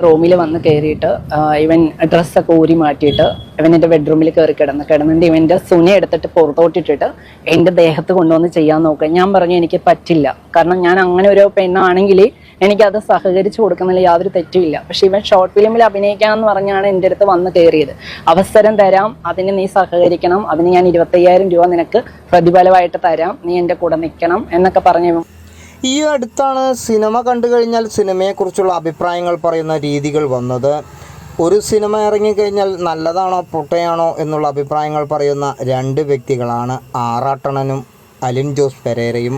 റൂമിൽ വന്ന് കയറിയിട്ട് ഇവൻ ഡ്രസ്സൊക്കെ ഊരി മാറ്റിയിട്ട് ഇവൻ എന്റെ ബെഡ്റൂമിൽ കയറി കിടന്ന് കിടന്നിട്ട് ഇവന്റെ സുന എടുത്തിട്ട് പുറത്തോട്ടിട്ടിട്ട് എന്റെ ദേഹത്ത് കൊണ്ടുവന്ന് ചെയ്യാൻ നോക്കുക. ഞാൻ പറഞ്ഞു എനിക്ക് പറ്റില്ല. കാരണം ഞാൻ അങ്ങനെ ഒരു പെണ്ണാണെങ്കിൽ എനിക്കത് സഹകരിച്ചു കൊടുക്കുന്നതിൽ യാതൊരു തെറ്റുമില്ല. പക്ഷെ ഇവൻ ഷോർട്ട് ഫിലിമിൽ അഭിനയിക്കാമെന്ന് പറഞ്ഞാണ് എന്റെ അടുത്ത് വന്ന് കയറിയത്. അവസരം തരാം. അതിന് നീ സഹകരിക്കണം. അതിന് ഞാൻ ഇരുപത്തയ്യായിരം രൂപ നിനക്ക് പ്രതിഫലമായിട്ട് തരാം. നീ എന്റെ കൂടെ നിൽക്കണം എന്നൊക്കെ പറഞ്ഞ് ഈ അടുത്താണ് സിനിമ കണ്ടു കഴിഞ്ഞാൽ സിനിമയെക്കുറിച്ചുള്ള അഭിപ്രായങ്ങൾ പറയുന്ന രീതികൾ വന്നത്. ഒരു സിനിമ ഇറങ്ങിക്കഴിഞ്ഞാൽ നല്ലതാണോ പൊട്ടയാണോ എന്നുള്ള അഭിപ്രായങ്ങൾ പറയുന്ന രണ്ട് വ്യക്തികളാണ് ആറാട്ടണനും അലിൻ ജോസ് പെരേരയും.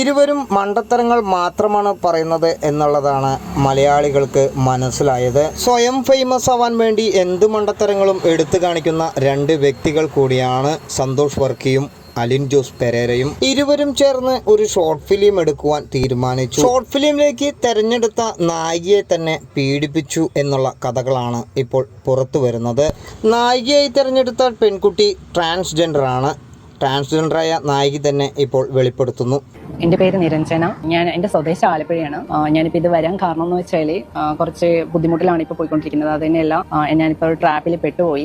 ഇരുവരും മണ്ടത്തരങ്ങൾ മാത്രമാണ് പറയുന്നത് എന്നുള്ളതാണ് മലയാളികൾക്ക് മനസ്സിലായത്. സ്വയം ഫേമസ് ആവാൻ വേണ്ടി എന്ത് മണ്ടത്തരങ്ങളും എടുത്തു കാണിക്കുന്ന രണ്ട് വ്യക്തികൾ കൂടിയാണ് സന്തോഷ് വർക്കിയും അലിൻ ജോസ് പെരേരയും ഇരുവരും ചേർന്ന് ഒരു ഷോർട്ട് ഫിലിം എടുക്കുവാൻ തീരുമാനിച്ചു. ഷോർട്ട് ഫിലിമിലേക്ക് തെരഞ്ഞെടുത്ത നായികയെ തന്നെ പീഡിപ്പിച്ചു എന്നുള്ള കഥകളാണ് ഇപ്പോൾ പുറത്തു വരുന്നത്. നായികയായി തിരഞ്ഞെടുത്ത പെൺകുട്ടി ട്രാൻസ്ജെൻഡർ ആണ്. ട്രാൻസ്ജെൻഡറായ നായിക തന്നെ ഇപ്പോൾ വെളിപ്പെടുത്തുന്നു. എന്റെ പേര് നിരഞ്ജന. ഞാൻ എന്റെ സ്വദേശം ആലപ്പുഴയാണ്. ഞാനിപ്പോൾ ഇത് വരാൻ കാരണം എന്ന് വെച്ചാൽ കുറച്ച് ബുദ്ധിമുട്ടിലാണ് ഇപ്പോൾ പോയിക്കൊണ്ടിരിക്കുന്നത്. അത് തന്നെയല്ല ഞാനിപ്പോൾ ട്രാപ്പിൽ പെട്ടുപോയി.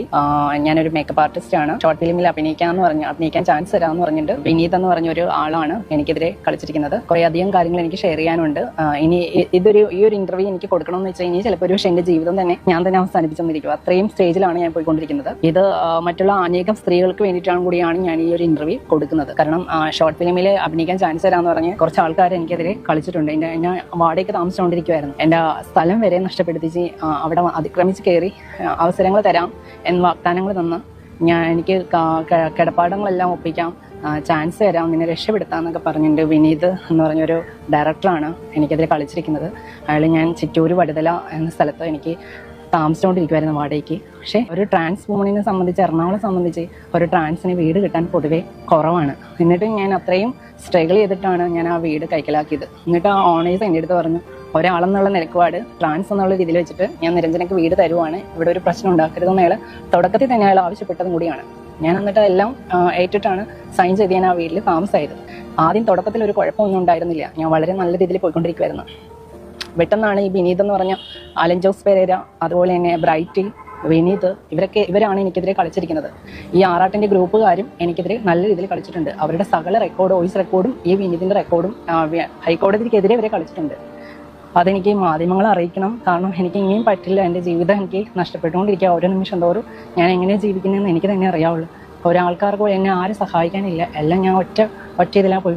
ഞാനൊരു മേക്കപ്പ് ആർട്ടിസ്റ്റ് ആണ്. ഷോർട്ട് ഫിലിമിൽ അഭിനയിക്കാന്ന് പറഞ്ഞു അഭിനയിക്കാൻ ചാൻസ് തരാമെന്ന് പറഞ്ഞിട്ട് വിനീത് എന്ന് പറഞ്ഞ ഒരു ആളാണ് എനിക്കെതിരെ കളിച്ചിരിക്കുന്നത്. കുറേ അധികം കാര്യങ്ങൾ എനിക്ക് ഷെയർ ചെയ്യാനുണ്ട്. ഇനി ഇതൊരു ഈ ഒരു ഇന്റർവ്യൂ എനിക്ക് കൊടുക്കണമെന്ന് വെച്ചാൽ ഇനി ചിലപ്പോൾ ഒരു പക്ഷേ എന്റെ ജീവിതം തന്നെ ഞാൻ തന്നെ അവസാനിപ്പിച്ചെന്നിരിക്കും. അത്രയും സ്റ്റേജിലാണ് ഞാൻ പോയിക്കൊണ്ടിരിക്കുന്നത്. ഇത് മറ്റുള്ള അനേകം സ്ത്രീകൾക്ക് വേണ്ടിയിട്ടാണ് കൂടിയാണ് ഞാൻ ഈ ഒരു ഇന്റർവ്യൂ കൊടുക്കുന്നത്. കാരണം ഷോർട്ട് ഫിലിമിൽ അഭിനയിക്കാൻ ചാൻസ് തരാമെന്ന് പറഞ്ഞ് കുറച്ച് ആൾക്കാർ എനിക്കെതിരെ കളിച്ചിട്ടുണ്ട്. എന്റെ ഞാൻ വാടകയ്ക്ക് താമസിച്ചുകൊണ്ടിരിക്കുമായിരുന്നു എന്റെ സ്ഥലം വരെ നഷ്ടപ്പെടുത്തിച്ച് അവിടെ അതിക്രമിച്ച് കയറി അവസരങ്ങൾ തരാം എന്ന് വാഗ്ദാനങ്ങൾ തന്ന് ഞാൻ എനിക്ക് കിടപ്പാടങ്ങളെല്ലാം ഒപ്പിക്കാം. ചാൻസ് തരാം നിന്നെ രക്ഷപ്പെടുത്താമെന്നൊക്കെ പറഞ്ഞിട്ടുണ്ട് വിനീത് എന്ന് പറഞ്ഞൊരു ഡയറക്ടറാണ് എനിക്കെതിരെ കളിച്ചിരിക്കുന്നത്. അയാൾ ഞാൻ ചിറ്റൂര് വടുതല എന്ന സ്ഥലത്ത് എനിക്ക് താമസിച്ചുകൊണ്ടിരിക്കുമായിരുന്നു വാടകയ്ക്ക്. പക്ഷേ ഒരു ട്രാൻസ് വുമണിനെ സംബന്ധിച്ച് എറണാകുളം സംബന്ധിച്ച് ഒരു ട്രാൻസിന് വീട് കിട്ടാൻ പൊതുവെ കുറവാണ്. എന്നിട്ട് ഞാൻ അത്രയും സ്ട്രഗിൾ ചെയ്തിട്ടാണ് ഞാൻ ആ വീട് കൈക്കലാക്കിയത്. എന്നിട്ട് ആ ഓണേഴ്സ് എന്റെ അടുത്ത് പറഞ്ഞു ഒരാളെന്നുള്ള നിലക്കുപാട് ട്രാൻസ് എന്നുള്ള രീതിയിൽ വെച്ചിട്ട് ഞാൻ നിരഞ്ജനക്ക് വീട് തരുവാണ്. ഇവിടെ ഒരു പ്രശ്നം ഉണ്ടാക്കരുതെന്ന് അയാൾ തുടക്കത്തിൽ തന്നെ അയാൾ ആവശ്യപ്പെട്ടതും കൂടിയാണ്. ഞാൻ എന്നിട്ട് എല്ലാം ഏറ്റിട്ടാണ് സൈൻ ചെയ്ത് ഞാൻ ആ വീട്ടിൽ താമസമായത് ആദ്യം തുടക്കത്തിൽ ഒരു കുഴപ്പമൊന്നും ഉണ്ടായിരുന്നില്ല. ഞാൻ വളരെ നല്ല രീതിയിൽ പോയിക്കൊണ്ടിരിക്കുമായിരുന്നു പെട്ടെന്നാണ് ഈ വിനീത് എന്ന് പറഞ്ഞ അലൻ ജോസ് പെരേര അതുപോലെ തന്നെ ബ്രൈറ്റ് വിനീത് ഇവരൊക്കെ ഇവരാണ് എനിക്കെതിരെ കളിച്ചിരിക്കുന്നത്. ഈ ആറാട്ടിന്റെ ഗ്രൂപ്പുകാരും എനിക്കെതിരെ നല്ല രീതിയിൽ കളിച്ചിട്ടുണ്ട്. അവരുടെ സകല റെക്കോർഡ് വോയിസ് റെക്കോർഡും ഈ വിനീതിന്റെ റെക്കോർഡും ഹൈക്കോടതിക്കെതിരെ ഇവരെ കളിച്ചിട്ടുണ്ട്. അതെനിക്ക് മാധ്യമങ്ങളെ അറിയിക്കണം. കാരണം എനിക്ക് ഇനിയും പറ്റില്ല. എന്റെ ജീവിതം എനിക്ക് നഷ്ടപ്പെട്ടുകൊണ്ടിരിക്കുക. ഓരോ നിമിഷം തോറും ഞാൻ എങ്ങനെ ജീവിക്കുന്നതെന്ന് എനിക്ക് തന്നെ അറിയാവുള്ളൂ. ഒരാൾക്കാർക്ക് എന്നെ ആരും സഹായിക്കാനില്ല. എല്ലാം ഞാൻ ഒറ്റ ഒറ്റ ഇതിലാണ് പോയി